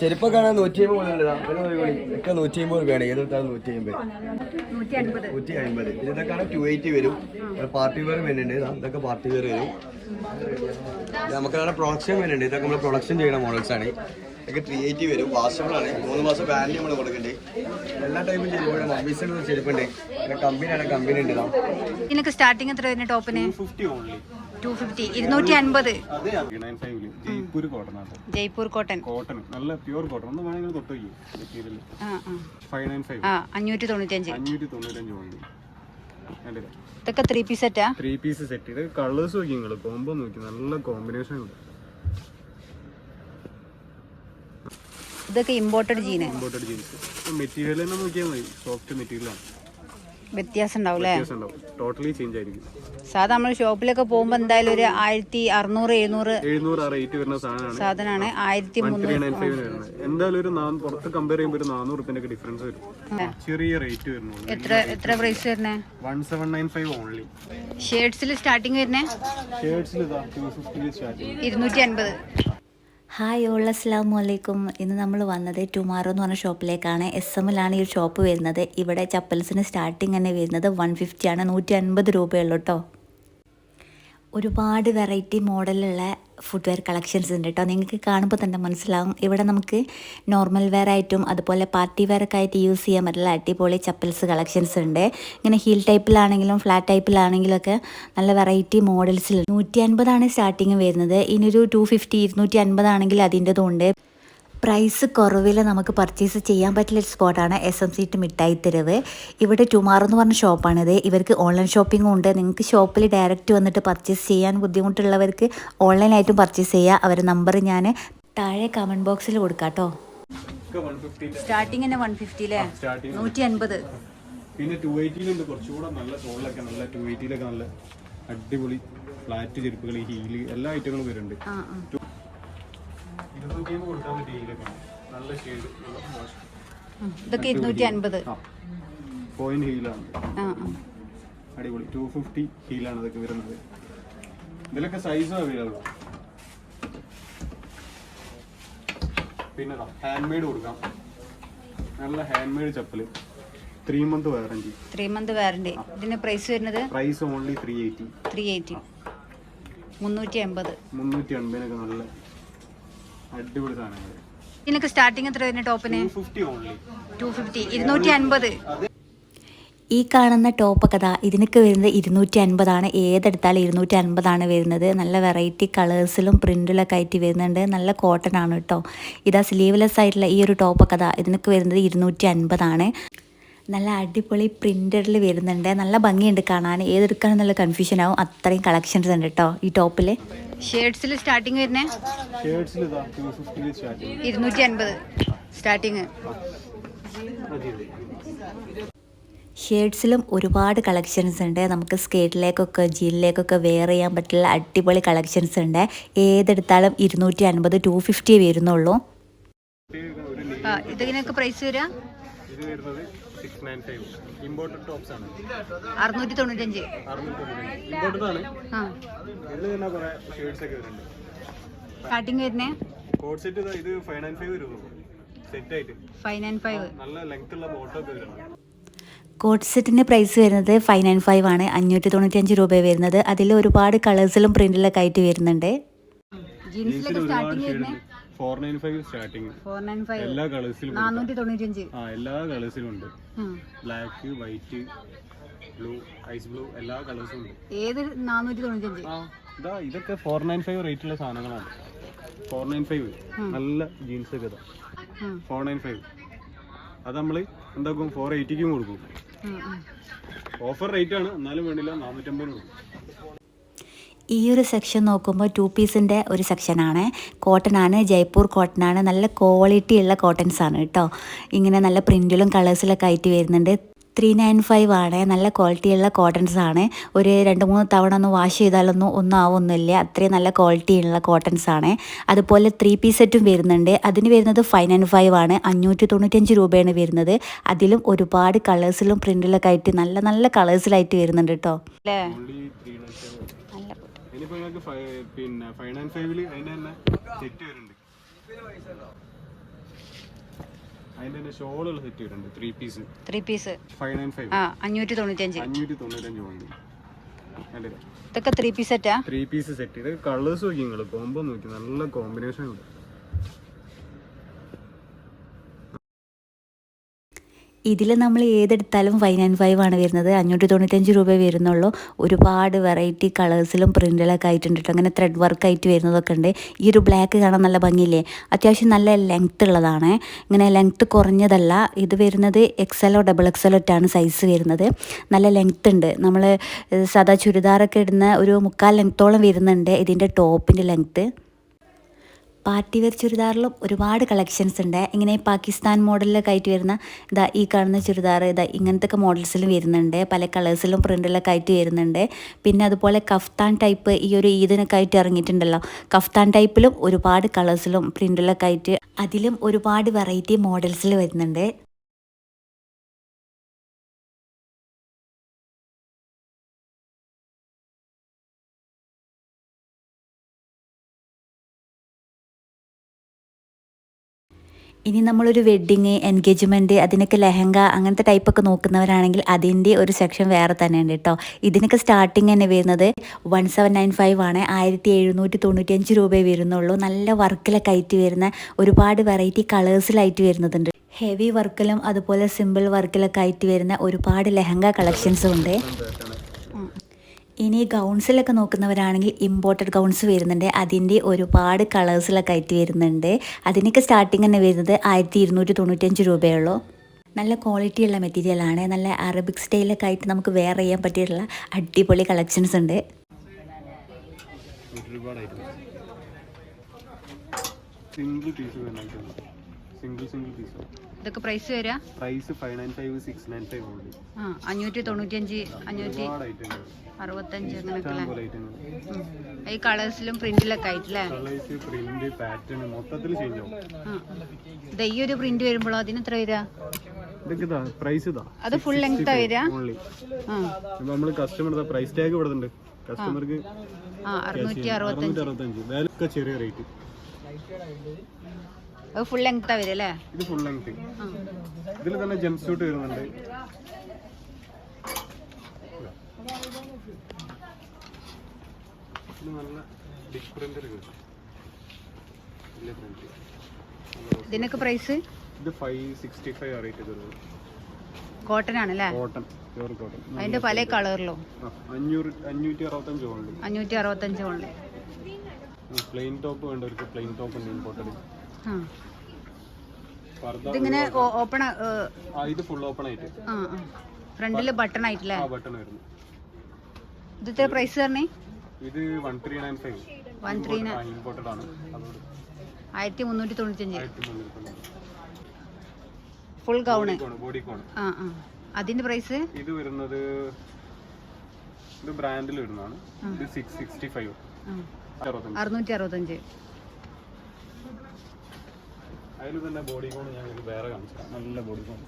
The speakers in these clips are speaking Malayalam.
ചെരുപ്പൊക്കെ കാണാൻ നൂറ്റി അമ്പത് നോക്കിക്കോളി. ഒക്കെ നൂറ്റി അമ്പത് രൂപയാണ്. ഏതെടുത്താൽ നൂറ്റി അമ്പത് നൂറ്റി അമ്പത് ഇതൊക്കെ ടു എയ്റ്റി വരും. പാർട്ടി വെയർ വരുന്നുണ്ട്. ഇതാ, ഇതൊക്കെ പാർട്ടി വെയർ വരും. നമുക്ക് നമ്മുടെ പ്രൊഡക്ഷൻ വരുന്നുണ്ട്. ഇതൊക്കെ നമ്മൾ പ്രൊഡക്ഷൻ ചെയ്യുന്ന മോഡൽസ് ആണ്. ഇതൊക്കെ ത്രീ എയ്റ്റി വരും. വാഷബിൾ ആണ്. മൂന്ന് മാസം വാറന്റി നമ്മൾ കൊടുക്കുന്നുണ്ട്. എല്ലാ ടൈപ്പും ചെരുപ്പുണ്ട് മൊബൈൽസിന്റെ ചെരുപ്പുണ്ട് പിന്നെ കമ്പനിയാണ് കമ്പനി ഉണ്ട്. ഇതാ. ഇതിനൊക്കെ സ്റ്റാർട്ടിങ് എത്ര വരുന്ന? ടോപ്പിന് ഫിഫ്റ്റി ഓൺലി ടു ഫിഫ്റ്റി ഇരുന്നൂറ്റി അൻപത് Jaipur cotton Jaipur cotton cotton നല്ല പ്യൂർ കോട്ടൺ ഒന്ന് വേണമെങ്കിൽ തൊട്ട് വയ്ക്കും മെറ്റീരിയൽ ആ ആ. ഫൈവ് നയൻ ഫൈവ് ആ അഞ്ഞൂറ്റി തൊണ്ണൂറ്റഞ്ച് അഞ്ഞൂറ്റി തൊണ്ണൂറ്റഞ്ച് ഓൺലി കണ്ടില്ല ഇതൊക്കെ ത്രീ പീസ് സെറ്റാ ത്രീ പീസ് സെറ്റ് ഇത് കളേഴ്സ് നോക്കി നിങ്ങൾ കോംബോ നോക്കി നല്ല കോമ്പിനേഷൻ ഉണ്ട്. ഇതൊക്കെ ഇമ്പോർട്ടഡ് ജീൻസ് മെറ്റീരിയൽ തന്നെ നോക്കിയാൽ മതി. സോഫ്റ്റ് മെറ്റീരിയലാണ് വ്യത്യാസം ഉണ്ടാവും അല്ലേ ടോട്ടലി ചേഞ്ച് ആയിരിക്കും. സാധാ നമ്മൾ ഷോപ്പിലൊക്കെ പോകുമ്പോൾ എന്തായാലും ഒരു ആയിരത്തി അറുന്നൂറ് എഴുന്നൂറ് എഴുന്നൂറ് റേറ്റ് വരുന്ന സാധനമാണ്. സാധനമാണ് ആയിരത്തി എന്തായാലും ഒരു പുറത്ത് കമ്പയർ ചെയ്യുമ്പോൾ ഒരു നാനൂറ് റുപ്യന്റെ ഡിഫറൻസ് വരും. ചെറിയ റേറ്റ് വരുന്നുള്ളൂ എത്ര എത്ര പ്രൈസ് വരുന്നേ? One seven nine five only ഷേർട്സിൽ starting വരുന്നേ ഷേർട്സിൽ ഇരുന്നൂറ്റി അൻപത്. ഹായ് ഓൾ അസ്സാം വലൈക്കും ഇന്ന് നമ്മൾ വന്നത് ടുമാറോ എന്ന് പറഞ്ഞ ഷോപ്പിലേക്കാണ്. എസ് എമ്മിലാണ് ഈ ഷോപ്പ് വരുന്നത്. ഇവിടെ ചപ്പൽസിന് സ്റ്റാർട്ടിങ് തന്നെ വരുന്നത് വൺ ഫിഫ്റ്റി ആണ്. നൂറ്റി അൻപത് രൂപയുള്ളൂ കേട്ടോ ഒരുപാട് വെറൈറ്റി മോഡലുള്ള ഫുട്വെയർ കളക്ഷൻസ് ഉണ്ട് കേട്ടോ നിങ്ങൾക്ക് കാണുമ്പോൾ തന്നെ മനസ്സിലാവും. ഇവിടെ നമുക്ക് നോർമൽ വെയർ ആയിട്ടും അതുപോലെ പാർട്ടി വെയർ ആയിട്ട് യൂസ് ചെയ്യാൻ പറ്റുന്ന അടിപൊളി ചപ്പൽസ് കളക്ഷൻസ് ഉണ്ട്. ഇങ്ങനെ ഹീൽ ടൈപ്പിലാണെങ്കിലും ഫ്ലാറ്റ് ടൈപ്പിലാണെങ്കിലും ഒക്കെ നല്ല വെറൈറ്റി മോഡൽസിൽ നൂറ്റി അൻപതാണ് സ്റ്റാർട്ടിങ് വരുന്നത്. ഇനിയൊരു ടു ഫിഫ്റ്റി ഇരുന്നൂറ്റി അൻപതാണെങ്കിൽ അതിന്റെതും ഉണ്ട്. പ്രൈസ് കുറവിൽ നമുക്ക് പർച്ചേസ് ചെയ്യാൻ പറ്റുന്ന ഒരു സ്പോട്ടാണ് എസ് എം സി ടി മിഠായി തെരുവ്. ഇവിടെ ടുമാറോ എന്ന് പറഞ്ഞ ഷോപ്പാണിത് ഇവർക്ക് ഓൺലൈൻ ഷോപ്പിംഗും ഉണ്ട്. നിങ്ങൾക്ക് ഷോപ്പിൽ ഡയറക്റ്റ് വന്നിട്ട് പർച്ചേസ് ചെയ്യാൻ ബുദ്ധിമുട്ടുള്ളവർക്ക് ഓൺലൈനായിട്ടും പർച്ചേസ് ചെയ്യുക അവരുടെ നമ്പർ ഞാൻ താഴെ കമന്റ് ബോക്സിൽ കൊടുക്കാം കേട്ടോ സ്റ്റാർട്ടിങ് തന്നെ വൺ ഫിഫ്റ്റി അല്ലേ നൂറ്റി അൻപത് പിന്നെ ടു എയ്റ്റിയിലുണ്ട് കുറച്ചുകൂടെ നല്ല തോളിലൊക്കെ നല്ല ടു എയ്റ്റിയിലൊക്കെ നല്ല അടിപൊളി ഫ്ലാറ്റ് ചെരുപ്പുകൾ ഹീൽ എല്ലാ ഐറ്റങ്ങളും വരുന്നുണ്ട്. ഇരുന്നൂറ്റി അമ്പത് കൊടുക്കാൻ പറ്റിയ നല്ല ഷെയ്ഡ്. ഇതൊക്കെ ഇരുന്നൂറ്റി അൻപത് പോയിന്റ് ഹീലാണ് അടിപൊളി. ടു ഫിഫ്റ്റി ഹീലാണ് ഇതൊക്കെ വരുന്നത്. ഇതിലൊക്കെ സൈസും അവൈലബിൾ പിന്നെ ഹാൻഡ് മെയ്ഡ് കൊടുക്കാം. നല്ല hand made chappal three month warranty three month warranty ഇതിന് പ്രൈസ് വരുന്നത്? Price only three eighty three eighty മുന്നൂറ്റി എൺപത് മുന്നൂറ്റി അൻപതിനൊക്കെ നല്ല അടിപൊളി സാധനങ്ങൾ ഇതിനൊക്കെ സ്റ്റാർട്ടിങ് എത്ര വരുന്ന ടോപ്പിന് ടു ഫിഫ്റ്റി ഓൺലി ഇരുന്നൂറ്റി അൻപത് ഈ കാണുന്ന ടോപ്പ് കഥ ഇതിനൊക്കെ വരുന്നത് ഇരുന്നൂറ്റി അൻപതാണ് ഏതെടുത്താലും ഇരുന്നൂറ്റി അൻപതാണ് വരുന്നത്. നല്ല വെറൈറ്റി കളേഴ്സിലും പ്രിന്റിലൊക്കെ ആയിട്ട് വരുന്നുണ്ട്. നല്ല കോട്ടൺ ആണ് കേട്ടോ ഇതാ സ്ലീവ്ലെസ് ആയിട്ടുള്ള ഈ ഒരു ടോപ്പ് കഥ ഇതിനൊക്കെ വരുന്നത് ഇരുന്നൂറ്റി അൻപതാണ് നല്ല അടിപൊളി പ്രിന്റഡിൽ വരുന്നുണ്ട്. നല്ല ഭംഗിയുണ്ട് കാണാൻ. ഏതെടുക്കാനെന്നുള്ള കൺഫ്യൂഷൻ ആവും. അത്രയും കളക്ഷൻസ് ഉണ്ട് കേട്ടോ ഈ ടോപ്പിൽ ഷേർട്സിൽ സ്റ്റാർട്ടിങ് വരുന്നേ? ഇരുന്നൂറ്റി അൻപത് സ്റ്റാർട്ടിങ് ഷേഡ്സിലും ഒരുപാട് കളക്ഷൻസ് ഉണ്ട്. നമുക്ക് സ്കേറ്റിലേക്കൊക്കെ ജീലിലേക്കൊക്കെ വെയർ ചെയ്യാൻ പറ്റുള്ള അടിപൊളി കളക്ഷൻസ് ഉണ്ട്. ഏതെടുത്താലും ഇരുന്നൂറ്റി അൻപത് ടു ഫിഫ്റ്റി വരുന്നുള്ളൂ ഇതിനൊക്കെ പ്രൈസ് വരിക six nine five imported tops ആണ്. അറുന്നൂറ്റി തൊണ്ണൂറ്റഞ്ച് ഇമ്പോർട്ടഡ് ആണ്. ഇതിൽ തന്നെ കുറെ ഒക്കെ വരുന്നുണ്ട്. സ്റ്റാർട്ടിങ് വരുന്നേ? കോഡ് സെറ്റ് ഇത് ഫൈവ് നയൻ ഫൈവ് വരുന്നു സെറ്റ് ആയിട്ട്. ഫൈവ് നയൻ ഫൈവ് നല്ല ലെങ്ത് ഉള്ള ഫോട്ടോ ഒക്കെ വരുന്നുണ്ട്. കോട്ട് സെറ്റിന്റെ പ്രൈസ് വരുന്നത് ഫൈവ് നയൻ ഫൈവ് ആണ്. അഞ്ഞൂറ്റി തൊണ്ണൂറ്റി അഞ്ച് രൂപ വരുന്നത് അതിൽ ഒരുപാട് കളേഴ്സിലും പ്രിന്റിലൊക്കെ ആയിട്ട് വരുന്നുണ്ട്. ജീൻസിലൊക്കെ സ്റ്റാർട്ടിങ് വരുന്നേ? Four nine five starting. Four nine five. എല്ലാ കളേഴ്സിലും നാനൂറ്റി തൊണ്ണൂറ്റഞ്ച് ആ എല്ലാ കളേഴ്സിലും ഉണ്ട്. Black white blue ice blue എല്ലാ കളേഴ്സും ഉണ്ട്. ഏത് നാനൂറ്റി തൊണ്ണൂറ്റഞ്ച് ആ ഇതാ ഇതൊക്കെ ഫോർ നയൻ ഫൈവ് റേറ്റുള്ള സാധനങ്ങളാണ്. Four nine five. നല്ല ജീൻസ് ഒക്കെ ഇതാ. Four nine five. അത് നമ്മൾ എന്താക്കും? ഫോർ എയ്റ്റിക്കും കൊടുക്കും. ഓഫർ റേറ്റ് ആണ് എന്നാലും വേണ്ടില്ല നാനൂറ്റമ്പതിന് കൊടുക്കും. ഈ ഒരു സെക്ഷൻ നോക്കുമ്പോൾ ടു പീസിന്റെ ഒരു സെക്ഷനാണ് കോട്ടനാണ് ആണ് ജയ്പൂർ കോട്ടനാണ് ആണ്. നല്ല ക്വാളിറ്റിയുള്ള കോട്ടൺസ് ആണ് കേട്ടോ ഇങ്ങനെ നല്ല പ്രിന്റിലും കളേഴ്സിലൊക്കെ ആയിട്ട് വരുന്നുണ്ട്. ത്രീ നയൻ ഫൈവ് ആണ്. നല്ല ക്വാളിറ്റിയുള്ള കോട്ടൺസ് ആണ്. ഒരു രണ്ട് മൂന്ന് തവണ ഒന്ന് വാഷ് ചെയ്താലൊന്നും ഒന്നും ആവുന്നില്ല. അത്രയും നല്ല ക്വാളിറ്റിയുള്ള കോട്ടൺസ് ആണ്. അതുപോലെ ത്രീ പീസ് സെറ്റും വരുന്നുണ്ട്. അതിന് വരുന്നത് ഫൈവ് നയൻ ഫൈവ് ആണ്. അഞ്ഞൂറ്റി തൊണ്ണൂറ്റഞ്ച് രൂപയാണ് വരുന്നത്. അതിലും ഒരുപാട് കളേഴ്സിലും പ്രിന്റിലൊക്കെ ആയിട്ട് നല്ല നല്ല കളേഴ്സിലായിട്ട് വരുന്നുണ്ട് കേട്ടോ അല്ലേ? ഇനിയിപ്പോൾ നിങ്ങൾക്ക് പിന്നെ ഫൈവ് നയൻ ഫൈവിൽ അതിന്റെ തന്നെ സെറ്റ് വരുന്നുണ്ട്. അതിന്റെ തന്നെ ഷോളുകൾ സെറ്റ് വരുന്നുണ്ട് three piece three piece five nine five. ആ അഞ്ഞൂറ്റി തൊണ്ണൂറ്റഞ്ച് അഞ്ഞൂറ്റി തൊണ്ണൂറ്റഞ്ച് അഞ്ച് കണ്ടില്ല? ഇതൊക്കെ ത്രീ പീസ് സെറ്റാ ത്രീ പീസ് സെറ്റ് ഇത് കളേഴ്സ് നോക്കി നിങ്ങൾ കോമ്പോ നോക്കി നല്ല കോമ്പിനേഷൻ ഉണ്ട്. ഇതിൽ നമ്മൾ ഏതെടുത്താലും ഫൈവ് നയൻ ഫൈവ് ആണ് വരുന്നത്. അഞ്ഞൂറ്റി തൊണ്ണൂറ്റഞ്ച് രൂപ വരുന്നുള്ളൂ. ഒരുപാട് വെറൈറ്റി കളേഴ്സിലും പ്രിന്റിലൊക്കെ ആയിട്ടുണ്ട് കേട്ടോ അങ്ങനെ ത്രെഡ് വർക്ക് ആയിട്ട് വരുന്നതൊക്കെ ഉണ്ട്. ഈ ഒരു ബ്ലാക്ക് കാണാൻ നല്ല ഭംഗിയില്ലേ? അത്യാവശ്യം നല്ല ലെങ്ത്ത് ഉള്ളതാണ്. ഇങ്ങനെ ലെങ്ത്ത് കുറഞ്ഞതല്ല. ഇത് വരുന്നത് എക്സലോ ഡബിൾ എക്സലോ ഒറ്റാണ് സൈസ് വരുന്നത്. നല്ല ലെങ്ത്ത് ഉണ്ട്. നമ്മൾ സദാ ചുരിദാറൊക്കെ ഇടുന്ന ഒരു മുക്കാൽ ലെങ്ത്തോളം വരുന്നുണ്ട് ഇതിന്റെ ടോപ്പിന്റെ ലെങ്ത്ത് പാർട്ടി വെയർ ചുരിദാറിലും ഒരുപാട് കളക്ഷൻസ് ഉണ്ട്. ഇങ്ങനെ പാകിസ്ഥാൻ മോഡലിൽ ആയിട്ട് വരുന്ന ഇതാ ഈ കാണുന്ന ചുരിദാർ ഇതാ ഇങ്ങനത്തെ ഒക്കെ മോഡൽസിലും വരുന്നുണ്ട്. പല കളേഴ്സിലും പ്രിന്റിലൊക്കെ ആയിട്ട് വരുന്നുണ്ട്. പിന്നെ അതുപോലെ കഫ്താൻ ടൈപ്പ് ഈ ഒരു ഈദിനൊക്കെ ആയിട്ട് ഇറങ്ങിയിട്ടുണ്ടല്ലോ. കഫ്താൻ ടൈപ്പിലും ഒരുപാട് കളേഴ്സിലും പ്രിന്റിലൊക്കെ ആയിട്ട് അതിലും ഒരുപാട് വെറൈറ്റി മോഡൽസിൽ വരുന്നുണ്ട്. ഇനി നമ്മളൊരു വെഡ്ഡിങ് എൻഗേജ്മെന്റ് അതിനൊക്കെ ലെഹങ്ക അങ്ങനത്തെ ടൈപ്പൊക്കെ നോക്കുന്നവരാണെങ്കിൽ അതിന്റെ ഒരു സെക്ഷൻ വേറെ തന്നെയുണ്ട് കേട്ടോ. ഇതിനൊക്കെ സ്റ്റാർട്ടിങ് തന്നെ വരുന്നത് വൺ സെവൻ നയൻ ഫൈവ് ആണ്. ആയിരത്തി എഴുന്നൂറ്റി തൊണ്ണൂറ്റിയഞ്ച് രൂപയെ വരുന്നുള്ളൂ. നല്ല വർക്കിലൊക്കെ ആയിട്ട് വരുന്ന ഒരുപാട് വെറൈറ്റി കളേഴ്സിലായിട്ട് വരുന്നതുണ്ട്. ഹെവി വർക്കിലും അതുപോലെ സിമ്പിൾ വർക്കിലൊക്കെ ആയിട്ട് വരുന്ന ഒരുപാട് ലെഹങ്ക കളക്ഷൻസും ഉണ്ട്. ഇനി ഗൗൺസിലൊക്കെ നോക്കുന്നവരാണെങ്കിൽ ഇമ്പോർട്ടഡ് ഗൗൺസ് വരുന്നുണ്ട്. അതിന്റെ ഒരുപാട് കളേഴ്സിലൊക്കെ ആയിട്ട് വരുന്നുണ്ട്. അതിനൊക്കെ സ്റ്റാർട്ടിങ് തന്നെ വരുന്നത് ആയിരത്തി ഇരുന്നൂറ്റി തൊണ്ണൂറ്റഞ്ച് രൂപയുള്ളൂ നല്ല ക്വാളിറ്റിയുള്ള മെറ്റീരിയലാണ് നല്ല അറബിക് സ്റ്റൈലൊക്കെ ആയിട്ട് നമുക്ക് വെയർ ചെയ്യാൻ പറ്റിയിട്ടുള്ള അടിപൊളി കളക്ഷൻസ് ഉണ്ട്. Single piece single single piece ഇതൊക്കെ പ്രൈസ് വരിക price five nine five six nine five ഉണ്ട് ആ അഞ്ഞൂറ്റി തൊണ്ണൂറ്റഞ്ച് അഞ്ഞൂറ്റി ഒരുപാട് ഐറ്റങ്ങൾ അറുപത്തഞ്ച് അങ്ങനെയൊക്കെ ഇഷ്ടം പോലെ ഐറ്റങ്ങൾ ഈ കളേഴ്സിലും പ്രിന്റിലൊക്കെ ആയിട്ടില്ലേ? പ്രിന്റ് പാറ്റേൺ മൊത്തത്തിൽ ചേഞ്ച് ആവും. ആ. ഇത് ഈ ഒരു പ്രിന്റ് വരുമ്പോഴോ അതിന് എത്ര വരിക പ്രൈസ് അത് ഫുൾ ലെങ്ത് വരിക നമ്മൾ കസ്റ്റമർ പ്രൈസ് ടാഗ് കസ്റ്റമർക്ക് അറുന്നൂറ്റി അറുപത്തഞ്ച്. ചെറിയ റേറ്റ് അത് ഫുൾ ലെങ്ത് വരിക അല്ലേ? ഇത് ഫുൾ ലെങ്ത് ഇതിൽ തന്നെ ജംപ് സ്യൂട്ട് വരുന്നുണ്ട്. നല്ല ഡിഫറെന്റ് ഇതിനൊക്കെ പ്രൈസ് ഇത് ഫൈവ് സിക്സ്റ്റി ഫൈവ് റേറ്റ് വരുന്നത് കോട്ടൺ ആണല്ലേ കോട്ടൺ പ്യൂർ കോട്ടൺ അതിന്റെ പല കളറിലും അഞ്ഞൂറ് അഞ്ഞൂറ്റി അറുപത്തഞ്ച് ഉണ്ട് അഞ്ഞൂറ്റി അറുപത്തഞ്ച് പ്ലെയിൻ ടോപ്പ് വേണ്ടവർക്ക് പ്ലെയിൻ ടോപ്പ് ഉണ്ട് ഇമ്പോർട്ടഡ് ഇതിങ്ങനെ ഓപ്പൺ ഇത് ഫുൾ ഓപ്പൺ ആയിട്ട്. ആ ഫ്രണ്ടിൽ ബട്ടൺ ആയിട്ടില്ലേ? ആ ബട്ടൺ വരുന്നു. ഇത് പ്രൈസ് പറഞ്ഞേ ഇത് one three nine five one three imported ആണ്. ആയിരത്തി മുന്നൂറ്റി തൊണ്ണൂറ്റഞ്ച് ഫുൾ ഗൗണ് ബോഡി കോൺ ആ ആ. അതിന്റെ പ്രൈസ് ഇത് വരുന്നത് ഇത് ബ്രാൻഡിൽ വരുന്നതാണ്. ഇത് സിക്സ് സിക്സ്റ്റി ഫൈവ് അറുന്നൂറ്റി അറുപത്തഞ്ച്. അതിൽ തന്നെ ബോഡി കോൺ ഞാൻ വേറെ കാണിച്ചു നല്ല ബോഡി കോൺ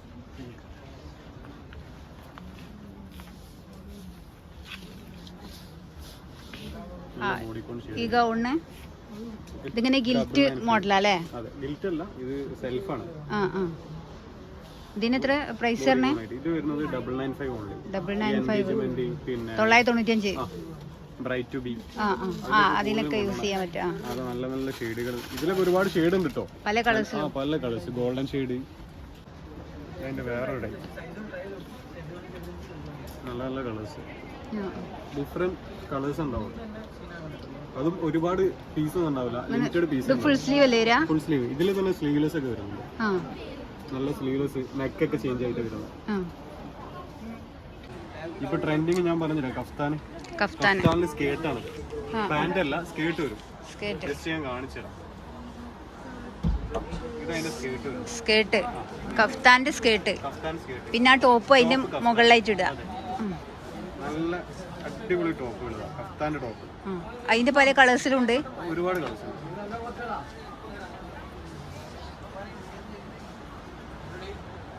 ഈ ഇതിങ്ങനെ ഗിൽറ്റ് മോഡലല്ലേ ഗിൽറ്റ് അല്ല ഇത് സെൽഫാണ് ആ ആ. ഇതിന് എത്ര പ്രൈസ് പറഞ്ഞേ ഇത് വരുന്നത് double nine five only double nine five തൊള്ളായിരത്തി തൊണ്ണൂറ്റഞ്ച് ബ്രൈറ്റ് ബി ആ അതിലൊക്കെ യൂസ് ചെയ്യാൻ പറ്റും അത് നല്ല നല്ല ഷെയ്ഡുകൾ ഇതിലൊക്കെ ഒരുപാട് ഷെയ്ഡ് ഉണ്ട് കേട്ടോ പല കളേഴ്സ് പല കളേഴ്സ് ഗോൾഡൻ ഷെയ്ഡ് അതിന്റെ വേറെ നല്ല നല്ല കളേഴ്സ് ഡിഫറെന്റ് കളേഴ്സ് ഉണ്ടാവും. അതും ഒരുപാട് പീസൊന്നും ഉണ്ടാവില്ല. ലിമിറ്റഡ് പീസ് ഫുൾ സ്ലീവ് അല്ലേ ഫുൾ സ്ലീവ് ഇതിൽ തന്നെ സ്ലീവ്ലെസ് ഒക്കെ വരുന്നുണ്ട്. നല്ല സ്ലീവ്ലെസ് നെക്ക് ഒക്കെ ചേഞ്ച് ആയിട്ട് വരുന്നത്. ഇപ്പൊ ട്രെൻഡിങ് ഞാൻ പറഞ്ഞില്ല കഫ്താൻ കഫ്താൻ. സ്കേർട്ടാണ് പാന്റ് അല്ല സ്കേർട്ട് വരും. സ്കേർട്ട് ജസ്റ്റ് ഞാൻ കാണിച്ചു തരാം സ്കേർട്ട് കഫ്താന്റെ സ്കേർട്ട് പിന്നെ ആ ടോപ്പ് അതിന്റെ മുകളിലായിട്ട് ഇടുക. നല്ല അടിപൊളി കഫ്താന്റെ ടോപ്പ്. ആ. അതിന്റെ പല കളേഴ്സിലുണ്ട്? ഒരുപാട് കളേഴ്സ് ഉണ്ട്.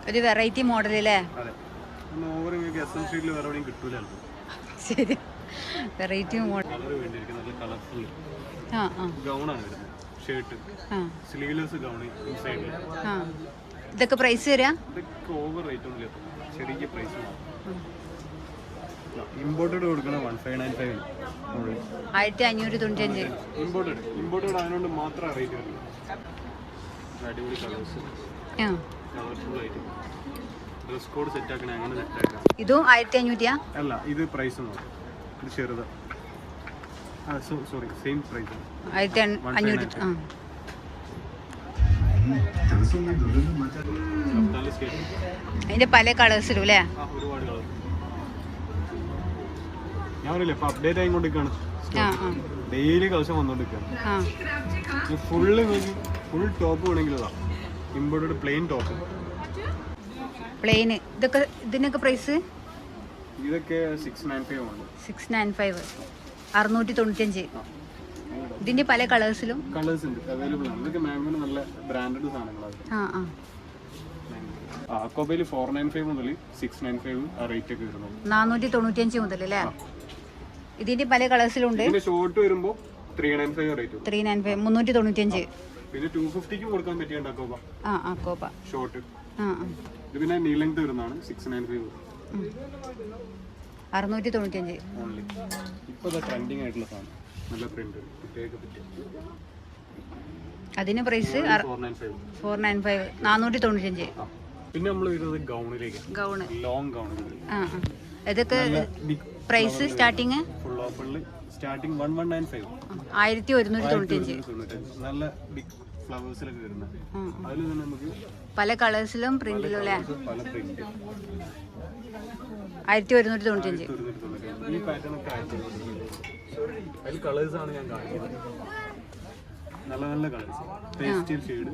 ഒരു വെറൈറ്റി മോഡൽ അല്ലേ? ശരി. വെറൈറ്റി ആ ഷർട്ട് സ്ലീവ്ലെസ് ഗൗൺ ആ. ഇതൊക്കെ പ്രൈസ് വരിക ഇതൊക്കെ ഓവർ റേറ്റ് ചെറിയ പ്രൈസ് ഇമ്പോർട്ടഡ് കൊടുക്കണ വൺ ഫൈവ് നയൻ ഫൈവ് ആയിരത്തി അഞ്ഞൂറ്റി തൊണ്ണൂറ്റഞ്ച് ഇമ്പോർട്ടഡ് ഇമ്പോർട്ടഡ് ആയതുകൊണ്ട് മാത്രം റേറ്റ് വരുന്നത് അടിപൊളി കളേഴ്സ് ആ. കളർഫുൾ ആയിട്ട്. ഡ്രസ് കോഡ് സെറ്റ് ആക്കണേ അങ്ങനെ സെറ്റ് ആക്കാം. ഇതും ആയിരത്തി അഞ്ഞൂറ്റിയാ അല്ല ഇത് പ്രൈസ് നോക്കാം ഇത് ചെറുത് ആ സോറി സെയിം പ്രൈസ് ആയിരത്തി അഞ്ഞൂറ്റി അതിന്റെ പല കളേഴ്സിലും അല്ലേ? ഞാൻ പറയില്ല ഇപ്പൊ അപ്ഡേറ്റ് ആയിക്കൊണ്ടിരിക്കാണ് ഡെയിലി കളക്ഷൻ വന്നോണ്ടിരിക്കാണ്. ഫുള്ള് ഫുൾ ടോപ്പ് വേണമെങ്കിലതാ ഇമ്പോർട്ടഡ് പ്ലെയിൻ ടോപ്പ് പ്ലെയിന് ഇതൊക്കെ ഇതിനൊക്കെ പ്രൈസ് ഇതൊക്കെ സിക്സ് നയൻ ഫൈവ് ആണ്. സിക്സ് നയൻ ഫൈവ് അറുന്നൂറ്റി തൊണ്ണൂറ്റഞ്ച് ഇതിന്റെ പല കളേഴ്സിലും കളേഴ്സ് ഉണ്ട്. അവൈലബിൾ ആണ്. ഇതൊക്കെ മാംഗോന് നല്ല ബ്രാൻഡഡ് സാധനങ്ങളാണ്. ആ ആ. ആക്കോബയിൽ ഫോർ നയൻ ഫൈവ് മുതൽ സിക്സ് നയൻ ഫൈവ് റേറ്റ് ഒക്കെ വരുന്നത് നാനൂറ്റി തൊണ്ണൂറ്റഞ്ച് മുതൽ അല്ലേ? ഇതിന്റെ പല കളേഴ്സിലും ഉണ്ട്. പിന്നെ ഷോർട്ട് വരുമ്പോൾ three nine five rate three nine five മുന്നൂറ്റി തൊണ്ണൂറ്റഞ്ച് പിന്നെ ടു ഫിഫ്റ്റിക്ക് കൊടുക്കാൻ പറ്റിയുണ്ട് അക്കോബ ആ കോപ്പ ഷോർട്ട് ആ ഇത് പിന്നെ നീ ലെങ്ത് വരുന്നതാണ്. Six nine five. അറുന്നൂറ്റി തൊണ്ണൂറ്റഞ്ച് അതിന് പ്രൈസ് ഫോർ നയൻ ഫൈവ് നാനൂറ്റി തൊണ്ണൂറ്റഞ്ച് പിന്നെ നമ്മൾ വരുന്നത് ഗൗണിലേക്ക്. ഗൗണ്. ലോങ് ഗൗൺ ആ ഇതൊക്കെ price starting starting one one nine five ആയിരത്തി ഒരുന്നൂറ്റി തൊണ്ണൂറ്റഞ്ച് നല്ല ബിഗ് ഫ്ലവേഴ്സിലൊക്കെ വരുന്നത്. അതിൽ നമുക്ക് പല കളേഴ്സിലും പ്രിന്റിലും അല്ലേ പല പ്രിന്റ് ആയിരത്തി ഒരുന്നൂറ്റി തൊണ്ണൂറ്റഞ്ച് നല്ല നല്ല colours pastel shade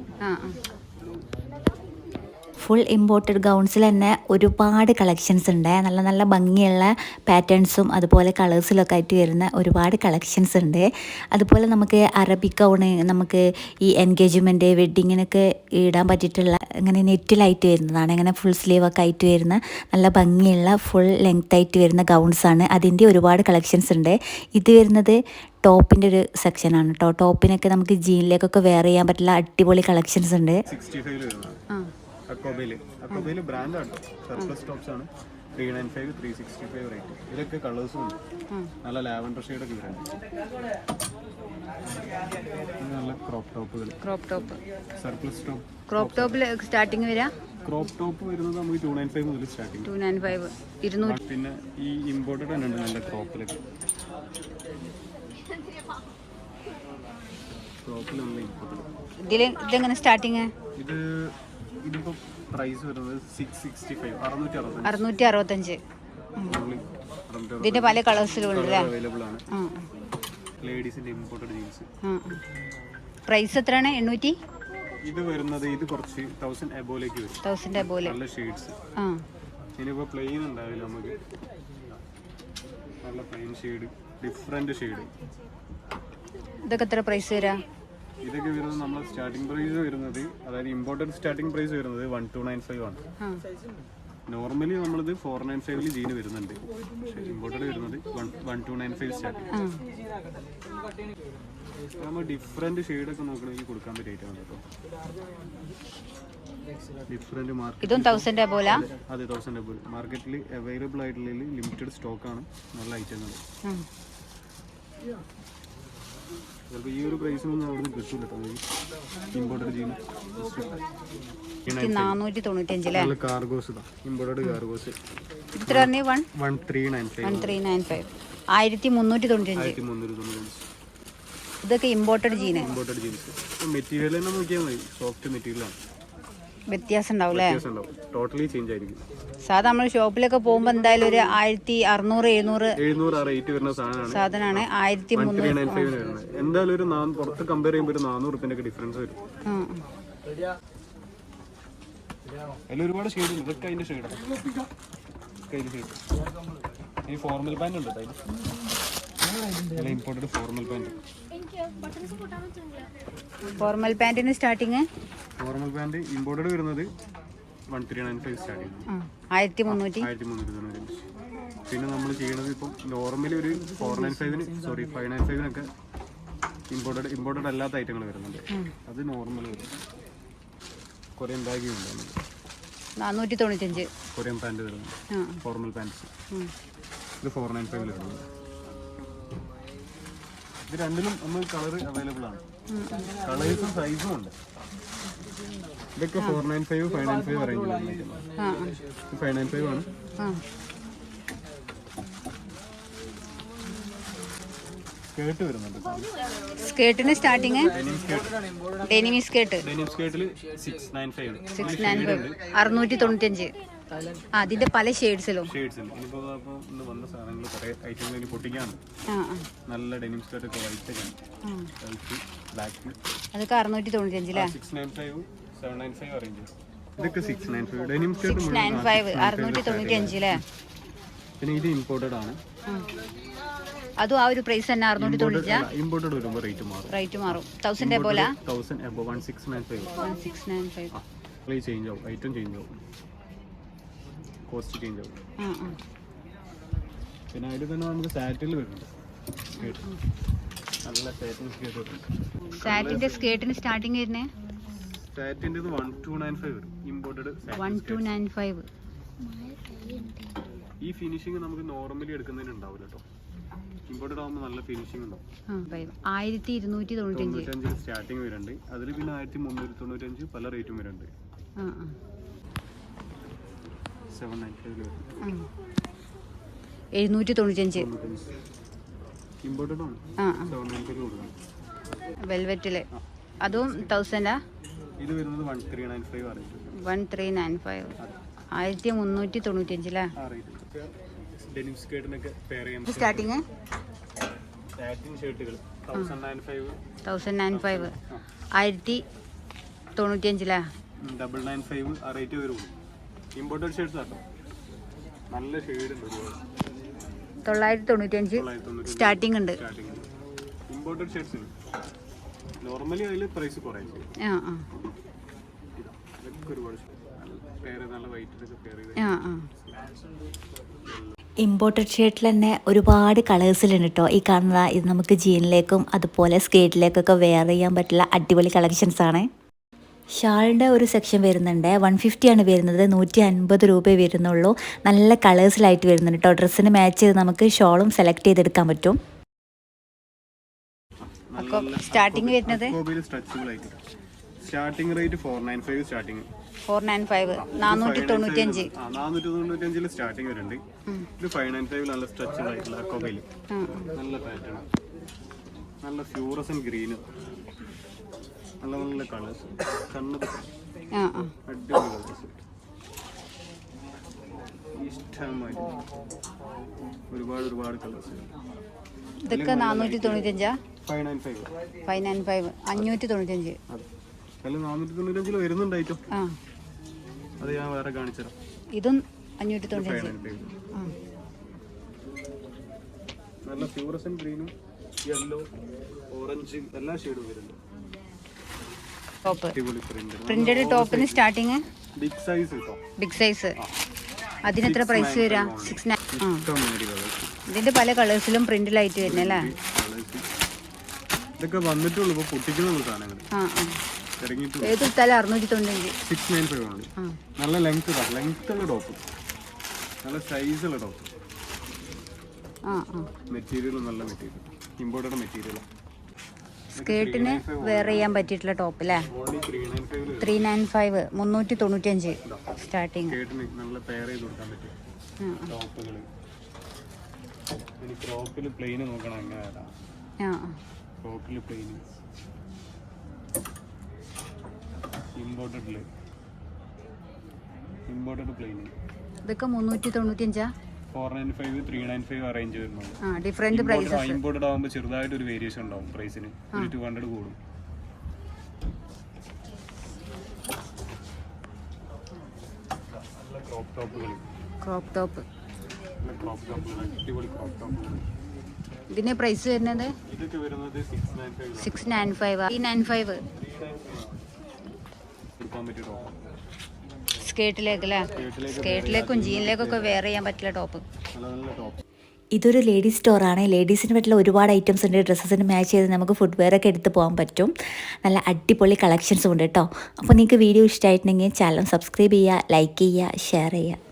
full imported ഗൗൺസിൽ തന്നെ ഒരുപാട് കളക്ഷൻസ് ഉണ്ട്. നല്ല നല്ല ഭംഗിയുള്ള പാറ്റേൺസും അതുപോലെ കളേഴ്സിലൊക്കെ ആയിട്ട് വരുന്ന ഒരുപാട് കളക്ഷൻസ് ഉണ്ട്. അതുപോലെ നമുക്ക് അറബിക് ഗൗണ് നമുക്ക് ഈ എൻഗേജ്മെന്റ് വെഡ്ഡിങ്ങിനൊക്കെ ഇടാൻ പറ്റിയിട്ടുള്ള ഇങ്ങനെ നെറ്റിലായിട്ട് വരുന്നതാണ്. ഇങ്ങനെ ഫുൾ സ്ലീവൊക്കെ ആയിട്ട് വരുന്ന നല്ല ഭംഗിയുള്ള ഫുൾ ലെങ്ത് ആയിട്ട് വരുന്ന ഗൗൺസാണ് അതിന്റെ ഒരുപാട് കളക്ഷൻസ് ഉണ്ട്. ഇത് വരുന്നത് ടോപ്പിന്റെ ഒരു സെക്ഷനാണ് കേട്ടോ ടോപ്പിനൊക്കെ നമുക്ക് ജീനിലേക്കൊക്കെ വെയർ ചെയ്യാൻ പറ്റുള്ള അടിപൊളി കളക്ഷൻസ് ഉണ്ട്. ആ. അക്കോബയിൽ അക്കോബയിൽ ബ്രാൻഡാണ് സർപ്ലസ് ടോപ്സ് ആണ്. Three nine five three sixty five rate ഇതൊക്കെ കളേഴ്സും ഉണ്ട്. നല്ല ലാവൻഡർ വരുന്നുണ്ട് ഇത് നല്ല crop ടോപ്പുകൾ crop top surplus top crop ടോപ്പിൽ സ്റ്റാർട്ടിങ് വരിക ക്രോപ്പ് ടോപ്പ് വരുന്നത് നമുക്ക് ടു നയൻ ഫൈവ് മുതൽ സ്റ്റാർട്ടിങ് ടു നയൻ ഫൈവ് ഇരുന്നൂറ്. പിന്നെ ഈ ഇമ്പോർട്ടഡ് തന്നെ ഉണ്ട് നല്ല ക്രോപ്പിലൊക്കെ ക്രോപ്പിൽ നല്ല ഇമ്പോർട്ടഡ് ഇതിൽ ഇതെങ്ങനെ സ്റ്റാർട്ടിങ് ഇത് ഇതിപ്പോൾ പ്രൈസ് വരുന്നത് സിക്സ് സിക്സ്റ്റി ഫൈവ് അറുന്നൂറ്റി അറുപത്തഞ്ച് അറുന്നൂറ്റി അറുപത്തഞ്ച് ഇതിന്റെ പല കളേഴ്സിലും അവൈലബിൾ ആണ്. ലേഡീസിന്റെ ഇമ്പോർട്ടഡ് ജീൻസ് പ്രൈസ് എത്രയാണ്? എണ്ണൂറ്റി? ഇത് വരുന്നത് ഇത് കുറച്ച് തൗസൻഡ് എബോലേക്ക് വരും. തൗസൻഡ് പോലെ നല്ല ഷെയ്ഡ്സ് ആ. ഇനിയിപ്പോൾ പ്ലെയിൻ ഉണ്ടാവില്ല നമുക്ക്. നല്ല പ്ലെയിൻ ഷെയ്ഡ് ഡിഫറെന്റ് ഷെയ്ഡ് ഇതൊക്കെ എത്ര പ്രൈസ് വരാ? ഇതൊക്കെ വരുന്നത് നമ്മൾ സ്റ്റാർട്ടിംഗ് പ്രൈസ് വരുന്നത് അതായത് ഇമ്പോർട്ടഡ് സ്റ്റാർട്ടിംഗ് പ്രൈസ് വരുന്നത് വൺ ടു നയൻ ഫൈവ് ആണ്. നോർമലി നമ്മളിത് ഫോർ നയൻ ഫൈവിൽ ജീന് വരുന്നുണ്ട്. പക്ഷേ ഇമ്പോർട്ടന്റ് വരുന്നത് one two nine five starting നമ്മൾ ഡിഫറെന്റ് ഷെയ്ഡൊക്കെ നോക്കണമെങ്കിൽ കൊടുക്കാൻ പറ്റിയ ഐറ്റം കേട്ടോ. ഡിഫറെന്റ് ഇതും തൗസൻഡ് പോലെ അതെ തൗസൻഡ് എബോൾ മാർക്കറ്റിൽ അവൈലബിൾ ആയിട്ടുള്ള ലിമിറ്റഡ് സ്റ്റോക്കാണ് നല്ല ഐറ്റങ്ങൾ ചിലപ്പോൾ ഈ ഒരു പ്രൈസിനൊന്നും അവിടുന്ന് കിട്ടില്ല കേട്ടോ. ഇമ്പോർട്ടഡ് ജീൻ നാനൂറ്റി തൊണ്ണൂറ്റഞ്ച് അല്ലേ കാർഗോസ് ഇമ്പോർട്ടഡ് കാർഗോസ് ഇത്ര പറഞ്ഞ one one three nine five one three nine five ആയിരത്തി മുന്നൂറ്റി തൊണ്ണൂറ്റഞ്ച് ആയിരത്തി തൊണ്ണൂറ്റഞ്ച് ഇതൊക്കെ imported jean. Imported jeans. Material തന്നെ നോക്കിയാൽ മതി. സോഫ്റ്റ് മെറ്റീരിയലാണ് വ്യത്യാസം ഉണ്ടാവും അല്ലേ? വ്യത്യാസം ഉണ്ടാവും ടോട്ടലി ചേഞ്ച് ആയിരിക്കും. സാധാ നമ്മൾ ഷോപ്പിലൊക്കെ പോകുമ്പോൾ എന്തായാലും ഒരു ആയിരത്തി അറുന്നൂറ് എഴുന്നൂറ് എഴുന്നൂറ് ആ റേറ്റ് വരുന്ന സാധനമാണ്. സാധനമാണ്. ആയിരത്തി ത്രീ മുന്നൂറ്. നയൻ വരുന്നത്. എന്തായാലും ഒരു നാ പുറത്ത് കമ്പയർ ചെയ്യുമ്പോൾ ഒരു നാനൂറ് റുപ്യന്റെ ഒക്കെ ഡിഫറൻസ് വരും അതിൽ ഒരുപാട് ഷെയ്ഡ് ഉണ്ട്. ഇതൊക്കെ അതിന്റെ ഷെയ്ഡാണ് ഷെയ്ഡ് ഈ ഫോർമൽ പാന്റ് ഉണ്ട് കേട്ടോ അതിൽ ഫോർമൽ പാന്റ് ഫോർമൽ പാന്റിന് സ്റ്റാർട്ടിങ് ഫോർമൽ പാന്റ് ഇമ്പോർട്ടഡ് വരുന്നത് one three nine five starting ആയിരത്തി മുന്നൂറ്റി ആയിരത്തി മുന്നൂറ്റി തൊണ്ണൂറ്റഞ്ച് പിന്നെ നമ്മൾ ചെയ്യണത് ഇപ്പം നോർമലി ഒരു ഫോർ നയൻ ഫൈവിന് സോറി ഫൈവ് നയൻ ഫൈവിനൊക്കെ ഇമ്പോർട്ടഡ് ഇമ്പോർട്ടഡ് അല്ലാത്ത ഐറ്റങ്ങൾ വരുന്നുണ്ട്. അത് നോർമൽ വരും കൊറിയൻ ബാഗ് ഉണ്ട്. നാനൂറ്റി തൊണ്ണൂറ്റഞ്ച് കൊറിയൻ പാന്റ് വരുന്നത് ആ ഫോർമൽ പാന്റ്സ് ഇത് ഫോർ നയൻ ഫൈവിൽ വരുന്നത് ഇത് രണ്ടിലും നമ്മൾ കളർ അവൈലബിൾ ആണ്. കളേഴ്സും സൈസും ഉണ്ട്. ഇതൊക്കെ four nine five five nine five റേഞ്ചിൽ ആ ഫൈവ് നയൻ ഫൈവ് ആണ്. ആ. സ്കേർട്ട് വരുന്നുണ്ട് സ്കേർട്ടിന് സ്റ്റാർട്ടിങ്? ഡെനിമി സ്കേർട്ട് സിക്സ് നയൻ ഫൈവ് അറുന്നൂറ്റി തൊണ്ണൂറ്റഞ്ച് അതിന്റെ പല ഷെയ്ഡ്സിലും നല്ല ഡെനിം സ്കേർട്ട് ഒക്കെ വൈറ്റ് അതൊക്കെ അറുന്നൂറ്റി തൊണ്ണൂറ്റഞ്ച് അല്ലേ six nine five seven nine five a range ഇതൊക്കെ six nine five denim six nine five അറുന്നൂറ്റി തൊണ്ണൂറ്റി അഞ്ച് അല്ലേ പിന്നെ ഇത് ഇമ്പോർട്ടഡ് ആണ്. അതും ആ ഒരു പ്രൈസ് തന്നെ അറുന്നൂറ്റി തൊണ്ണൂറ്റ ഇമ്പോർട്ടഡ് വരുമ്പോൾ റേറ്റ് മാറും. റേറ്റ് മാറും. തൗസൻഡ് പോലെ thousand above one six nine five one six nine five change ആവും. ഐറ്റം ചേഞ്ച് ആവും. കോസ്റ്റ് ചേഞ്ച് ആവും. പിന്നെ അതിൽ തന്നെ നമുക്ക് സാറ്റിൽ വരുന്നുണ്ട്. നല്ല സാറ്റിൻ സ്കേർട്ട് സാറ്റിന്റെ സ്കേർട്ടിന് സ്റ്റാർട്ടിംഗ് വരുന്നേ? സാറ്റിന്റെ ഇത് വൺ ടു നയൻ ഫൈവ് വരും. ഇമ്പോർട്ടഡ് വൺ ടു ഈ ഫിനിഷിംഗ് നമുക്ക് നോർമലി എടുക്കുന്നതിന് ഉണ്ടാവില്ല കേട്ടോ ഇമ്പോർട്ടഡ് ആവുമ്പോൾ നല്ല ഫിനിഷിംഗ് ഉണ്ടാവും. ആയിരത്തി ഇരുന്നൂറ്റി തൊണ്ണൂറ്റഞ്ച് സ്റ്റാർട്ടിംഗ് വരുന്നുണ്ട്. അതിൽ പിന്നെ ആയിരത്തി മുന്നൂറ്റി തൊണ്ണൂറ്റഞ്ച് പല റേറ്റും വരുന്നുണ്ട് സെവൻ നയൻ ഫൈവിൽ. എഴുന്നൂറ്റി തൊണ്ണൂറ്റഞ്ച്. വെൽവെറ്റിൽ അതും തൗസൻഡാ ഇത് വരുന്നത് one three nine five one three nine five ആയിരത്തി മുന്നൂറ്റി സ്റ്റാർട്ടിങ് തൗസൻഡ് നയൻ ഫൈവ് ആയിരത്തി തൊണ്ണൂറ്റിയഞ്ചില്ലേ ഡബിൾ നയൻ ഫൈവ് ആ റേറ്റ് വരുള്ളൂ ഇമ്പോർട്ടഡ് ഷർട്ട്സ് ആട്ടോ. നല്ല ഷെയ്ഡ് ഉണ്ട് തൊള്ളായിരത്തി തൊണ്ണൂറ്റഞ്ച് സ്റ്റാർട്ടിംഗ് ഉണ്ട്. ഇമ്പോർട്ടഡ് ഷർട്ട്സ് നോർമലി അതിൽ പ്രൈസ് കുറയും. ആ ആ. ഇമ്പോർട്ടഡ് ഷർട്ടിൽ തന്നെ ഒരുപാട് കളേഴ്സിലുണ്ട് കേട്ടോ ഈ കാണുന്ന ഇത് നമുക്ക് ജീനിലേക്കും അതുപോലെ സ്കേറ്റിലേക്കൊക്കെ വെയർ ചെയ്യാൻ പറ്റുള്ള അടിപൊളി കളക്ഷൻസ് ആണ്. ഷാളിന്റെ ഒരു സെക്ഷൻ വരുന്നുണ്ട്. വൺ ആണ് വരുന്നത്. നൂറ്റി അൻപത് രൂപയെ വരുന്നുള്ളൂ. നല്ല കളേഴ്സിലായിട്ട് വരുന്നുണ്ട് കേട്ടോ ഡ്രസ്സിന് മാച്ച് ചെയ്ത് നമുക്ക് ഷോളും സെലക്ട് ചെയ്തെടുക്കാൻ പറ്റും. അപ്പോൾ സ്റ്റാർട്ടിങ് വരുന്നത്? മൊബൈൽ സ്ട്രെച്ചബിൾ ആയിട്ട് starting rate four nine five starting four nine five നാനൂറ്റി തൊണ്ണൂറ്റിയഞ്ച് നാനൂറ്റി തൊണ്ണൂറ്റഞ്ചിൽ സ്റ്റാർട്ടിംഗ് വരുന്നുണ്ട്. ഇത് ഫൈവ് നയൻ ഫൈവ് നല്ല സ്ട്രെച്ചബിൾ ആയിട്ടുള്ള അക്കോബയിൽ നല്ല പാറ്റേൺ നല്ല ഫ്യൂറസൻ ഗ്രീന് നല്ല നല്ല കളേഴ്സ് കണ്ണ് ആ ആ. അടിപൊളി കളേഴ്സ് ഇഷ്ടമായി ഒരുപാട് ഒരുപാട് കളേഴ്സ് ഇതൊക്കെ നാനൂറ്റി തൊണ്ണൂറ്റഞ്ചാ five nine five five nine five അഞ്ഞൂറ്റി തൊണ്ണൂറ്റഞ്ച് അല്ല നാനൂറ്റി തൊണ്ണൂറ്റഞ്ചിൽ വരുന്നുണ്ടായിട്ടോ ആ. അത് ഞാൻ വേറെ ഇതും അഞ്ഞൂറ്റി തൊണ്ണൂറ്റഞ്ച് നല്ല ഫ്യൂറസൻ ഗ്രീനും യെല്ലോ ഓറഞ്ച് എല്ലാ ഷെയ്ഡും വരുന്നുണ്ട്. ടോപ്പ്. പ്രിന്റ് പ്രിന്റഡ് ടോപ്പിന് സ്റ്റാർട്ടിങ് ബിഗ് സൈസ് അതിന് ബിഗ് സൈസ് അതിനെത്ര പ്രൈസ് വരാ? സിക്സ് നയൻ ഇതിന്റെ പല കളേഴ്സിലും പ്രിന്റിലായിട്ട് വരുന്നല്ലേ ഇതൊക്കെ വന്നിട്ടുള്ളൂ ഇപ്പൊ പൊട്ടിക്കുന്നുള്ള സാധനങ്ങൾ ഏത് സ്ഥലം അറുന്നൂറ്റി തൊണ്ണൂറ്റി സിക്സ് നയൻ ഫൈവ് ആണ്. നല്ല ലെങ്ത് ലെങ്ത് ഉള്ള ടോപ്പ്. നല്ല സൈസ് ഉള്ള ടോപ്പ്. മെറ്റീരിയൽ നല്ല മെറ്റീരിയൽ ഇമ്പോർട്ടഡ് മെറ്റീരിയൽ സ്കേർട്ടിന് വെയർ ചെയ്യാൻ പറ്റിയിട്ടുള്ള ടോപ്പ് അല്ലേ ത്രീ നയൻ ഫൈവ് മുന്നൂറ്റി തൊണ്ണൂറ്റഞ്ച് സ്റ്റാർട്ടിങ് ഇതൊക്കെ മുന്നൂറ്റി തൊണ്ണൂറ്റഞ്ചാ four nine five three nine five a range വരുന്നുള്ളൂ ആ ഡിഫറെന്റ് പ്രൈസസ് ഇമ്പോർട്ടഡ് ആകുമ്പോൾ ചെറുതായിട്ട് ഒരു വേരിയേഷൻ ഉണ്ടാവും. പ്രൈസിന് ഒരു ടു ഹൺഡ്രഡ് കൂടും. നല്ല ക്രോപ്പ് ടോപ്പ് ഇതിന് പ്രൈസ് വരുന്നത്? ഇതൊക്കെ വരുന്നത് six nine five three nine five എടുക്കാൻ പറ്റിയ ടോപ്പ് സ്കേർട്ടിലേക്ക് അല്ലേ ജീനിലേക്കൊക്കെ വെയർ ചെയ്യാൻ പറ്റില്ല ടോപ്പ് ഇതൊരു ലേഡീസ് സ്റ്റോറാണ് ലേഡീസിന് പറ്റുള്ള ഒരുപാട് ഐറ്റംസ് ഉണ്ട്. ഡ്രസ്സസിന് മാച്ച് ചെയ്ത് നമുക്ക് ഫുട്വെയർ ഒക്കെ എടുത്ത് പോകാൻ പറ്റും. നല്ല അടിപൊളി കളക്ഷൻസും ഉണ്ട് കേട്ടോ അപ്പോൾ നിങ്ങൾക്ക് വീഡിയോ ഇഷ്ടമായിട്ടുണ്ടെങ്കിൽ ചാനൽ സബ്സ്ക്രൈബ് ചെയ്യുക ലൈക്ക് ചെയ്യുക ഷെയർ ചെയ്യുക.